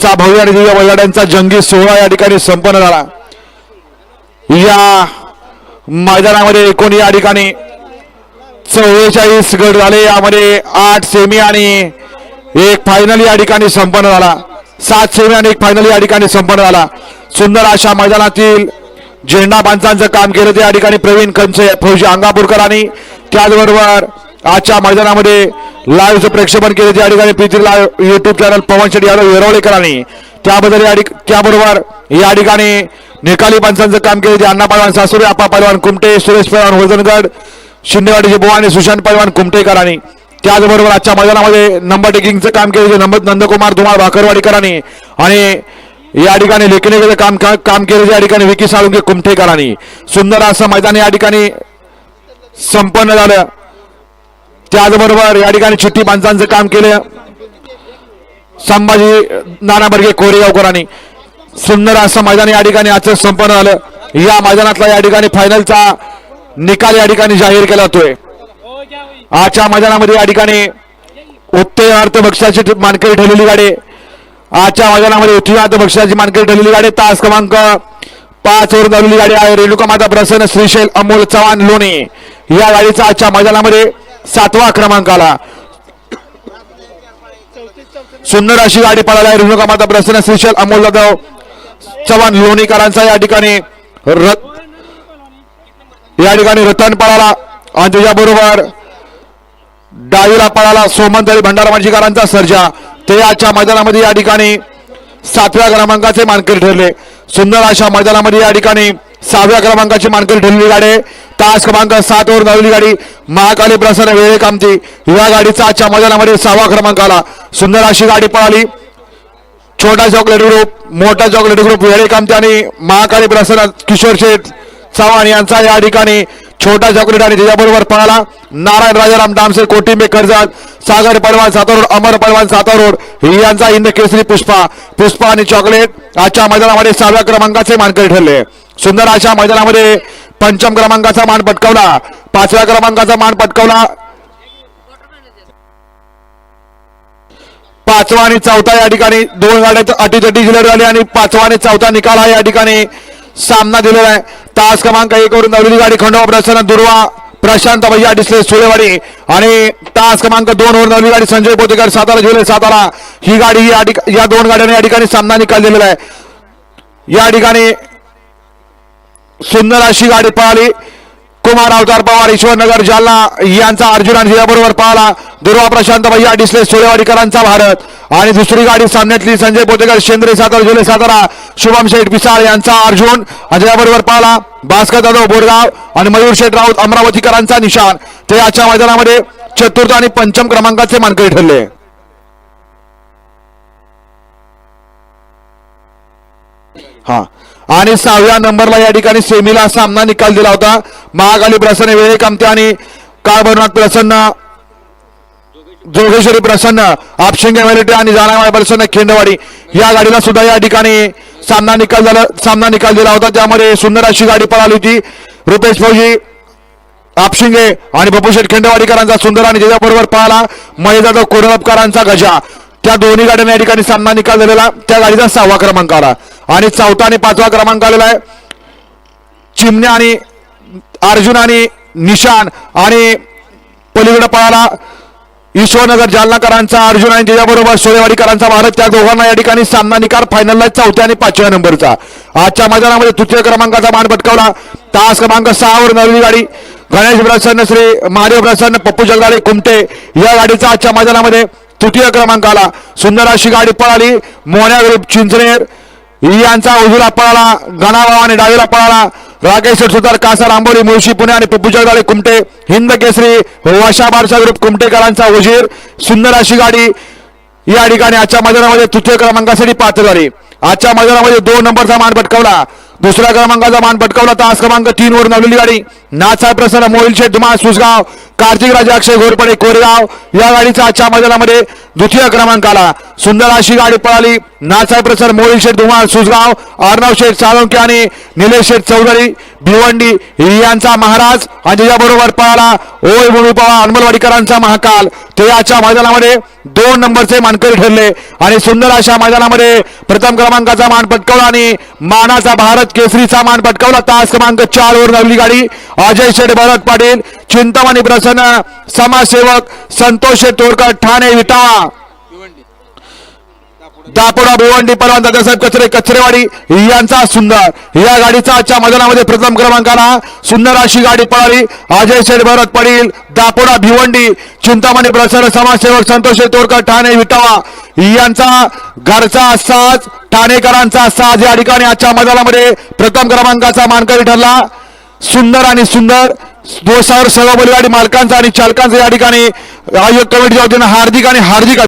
चा भव्य आणि दिव्य बैलगाड्यांचा जंगी सोहळा या ठिकाणी संपन्न झाला. या मैदानामध्ये एकूण या ठिकाणी चव्वेचाळीस गट झाले. यामध्ये आठ सेमी आणि एक फायनल या ठिकाणी संपन्न झाला. सात सेमी आणि एक फायनल या ठिकाणी संपन्न झाला. सुंदर अशा मैदानातील झेंडा बांधांचं काम केलं. ते या ठिकाणी प्रवीण कंचे फौजी अंगापूरकर आणि त्याचबरोबर आजच्या मैदानामध्ये लाईव्हचं प्रक्षेपण केलं त्या ठिकाणी Prithvi live YouTube channel Pavan Shetty Yadav येरवळेकरांनी त्याबद्दल या ठिक- त्याबरोबर या ठिकाणी निकाली पंचांचं काम केलं ते अण्णा पालवान सासुरे आपा पहलवान कुमटे सुरेश पहलवान वजनगड शिंदेवाडीचे बुवा आणि सुशांत पहलवान कुमटेकरांनी. त्याचबरोबर आजच्या मैदानामध्ये नंबर टेकिंगचं काम केलं जे नंबर नंदकुमार धुमाळ भाकरवाडीकरांनी आणि या ठिकाणी लेखनिकेचं काम का- काम केलं या ठिकाणी विकी साळुंगे कुमठेकरांनी सुंदर असं मैदान या ठिकाणी संपन्न झालं. त्याचबरोबर या ठिकाणी छुट्टी माणसांचं काम केलं. संभाजी नानाबर्गे कोरेगावकरांनी सुंदर असं मैदान या ठिकाणी आजचं संपन्न झालं. या मैदानातला या ठिकाणी फायनलचा निकाल या ठिकाणी जाहीर केला जातोय. आजच्या मैदानामध्ये या ठिकाणी उत्तेजनार्थ बक्षाची मानकरी ठरलेली गाडी आजच्या मैदानामध्ये उत्तेजनार्थ बक्षाची मानकरी ठरलेली गाडी तास क्रमांक पाच वर धरलेली गाडी आहे. रेणुका माता प्रसन्न श्रीशैल अमोल चव्हाण लोणे. या गाडीचा आजच्या मैदानामध्ये सातवा क्रमांक आला सुंदर अशी गाडी पळाला आहे. रेणुका माता प्रसन्न श्रीशैल अमोल जाधव चव्हाण लोणीकरांचा या ठिकाणी रथ या ठिकाणी रतन पळाला. आणि त्याच्याबरोबर डावीला पळाला सोमंतरी भंडारा मांजीकरांचा सर्जा. ते आजच्या मैदानामध्ये या ठिकाणी सातव्या क्रमांकाचे मानकरी ठरले. सुंदर अशा मैदानामध्ये या ठिकाणी सहाव्या क्रमांकाची मानकरी ठरलेली गाडी आहे. तास क्रमांक सात वर धावलेली गाडी महाकाली प्रसन्न वेळे कामती या गाडीचा आजच्या मैदानामध्ये सहावा क्रमांक आला. सुंदर अशी गाडी पळाली. छोटा चॉकलेट ग्रुप मोठा चॉकलेट ग्रुप वेळे कामती आणि महाकाली प्रसन्न किशोर शेठ चव्हाण यांचा या ठिकाणी छोटा चॉकलेट आणि त्याच्याबरोबर पळाला. नारायण राजाराम डामसे कोटिंबे कर्जात सागर पडवान सातारोड अमर पडवान सातारोड यांचा इंद केसरी पुष्पा. पुष्पा आणि चॉकलेट आजच्या मैदानामध्ये सहाव्या क्रमांकाचे मानकरी ठरले. सुंदर अशा मैदानामध्ये पंचम क्रमांकाचा मान पटकावला. पाचव्या क्रमांकाचा मान पटकावला. पाचवा आणि चौथा या ठिकाणी दोन गाड्या अटीतटी जिल्ह्यात झाली आणि पाचवा आणि चौथा निकाल हा या ठिकाणी सामना दिलेला आहे. तास क्रमांक एक वरून धावलेली गाडी खंडोबा प्रसन्न दुर्वा प्रशांत भैया डिसले सुळेवाडी आणि तास क्रमांक दोन वर नवली गाडी संजय पोतेकर सातारा जिल्हे सातारा. ही गाडी या या दोन गाड्यांनी या ठिकाणी सामना निकाल दिलेला आहे. या ठिकाणी सुंदर अशी गाडी पळाली. कुमार अवतार पवार ईश्वरनगर जालना यांचा अर्जुन आणि बरोबर पळाला. दुर्वा प्रशांत भैया डिसले सोळेवाडीकरांचा भारत. आणि दुसरी गाडी सामन्यातली संजय पोतेकर शेंद्रे सातारा जुले सातारा शुभम शेठ पिसाळ यांचा अर्जुन बरोबर पाहला भास्कर जाधव बोरगाव आणि मयूर शेठ राऊत अमरावतीकरांचा निशाण ते आजच्या मैदानामध्ये चतुर्थ आणि पंचम क्रमांकाचे मानकरी ठरले. हा. आणि सहाव्या नंबरला या ठिकाणी सेमीला सामना निकाल दिला होता. महाकाली प्रसन्न वेळे कामते आणि काळभरनाथ प्रसन्न जोगेश्वरी प्रसन्न आपशिंगे मेलिटे आणि जाणार प्रसन्न खिंडवाडी. या गाडीला सुद्धा या ठिकाणी सामना निकाल झाला सामना निकाल दिला होता. त्यामध्ये सुंदर अशी गाडी पळाली होती. रुपेश फौजी आपशिंगे आणि बपुशेठ खिंडवाडीकरांचा सुंदर आणि त्याच्याबरोबर पळाला. महेश जाधव कोरडपकरांचा गजा. त्या दोन्ही गाड्यांना या ठिकाणी सामना निकाल झालेला. त्या गाडीचा सहावा क्रमांक आला. आणि चौथा आणि पाचवा क्रमांक आलेला आहे. चिमण्या आणि अर्जुन आणि निशान आणि पलीकडे पळाला ईश्वरनगर जालनाकरांचा अर्जुन आणि त्याच्याबरोबर सोळेवाडीकरांचा भारत त्या दोघांना या ठिकाणी सामना निकाल फायनलला चौथ्या आणि पाचव्या नंबरचा. आजच्या मैदानामध्ये तृतीय क्रमांकाचा मान पटकावला. तास क्रमांक सहावर नवली गाडी. गणेश प्रसन्न श्री महादेव प्रसन्न पप्पू जगदाळे कुमटे या गाडीचा आजच्या मैदानामध्ये तृतीय क्रमांक आला. सुंदर अशी गाडी पळाली. मोहन्या ग्रुप चिंचनेर यांचा उजवीला पळाला गणाभाव आणि डावीला पळाला. राकेश सुतार कासार आंबोली मुळशी पुणे आणि पप्पू जगदाळे कुमटे हिंद केसरी वशा बारसा ग्रुप कुमटेकरांचा उजीर सुंदर अशी गाडी. या ठिकाणी आजच्या मैदानामध्ये तृतीय क्रमांकासाठी पात्र झाली. आजच्या मैदानामध्ये दोन नंबरचा मान पटकावला. दुसऱ्या क्रमांकाचा मान पटकावला तास क्रमांक तीन वर नवलेली गाडी. नाथसाहेब प्रसन्न मोहिल शेठ धुमाळ सुसगाव कार्तिक राजा अक्षय घोरपडे कोरेगाव. या गाडीचा आजच्या मैदानामध्ये द्वितीय क्रमांकाला सुंदर अशी गाडी पळाली. नाचा प्रसर मोळी शेठ धुमाळ सुसगाव अर्णव शेठ साळुंके आणि निलेश शेठ चौधरी भिवंडी यांचा महाराज आणि त्याच्याबरोबर पळाला ओय भूमी पवा अनमलवाडीकरांचा महाकाल. ते याच्या मैदानामध्ये दोन नंबरचे मानकरी ठरले. आणि सुंदर अशा मैदानामध्ये प्रथम क्रमांकाचा मान पटकावला आणि मानाचा भारत केसरीचा मान पटकावला. तास क्रमांक चार वर नवली गाडी. अजय शेठ भरत पाटील चिंतामणी प्रसन्न समाजसेवक संतोष शेठ तोडकर ठाणे विटा. दापोडा भिवंडी परवान दादासाहेब कचरे कचरेवाडी यांचा सुंदर. या गाडीचा आजच्या मैदानामध्ये प्रथम क्रमांकाला सुंदर अशी गाडी पळाली. अजय शेठ भरत पडील. दापोडा भिवंडी चिंतामणी प्रसार समाजसेवक संतोष तोरकर तोडकर ठाणे विटावा यांचा घरचा साज ठाणेकरांचा साज या ठिकाणी आजच्या मैदानामध्ये प्रथम क्रमांकाचा मानकरी ठरला. सुंदर आणि सुंदर दोसावर सर्व बैलगाडी मालकांचा आणि चालकांचा या ठिकाणी आयोग कमिटीच्या वतीनं हार्दिक आणि हार्दिक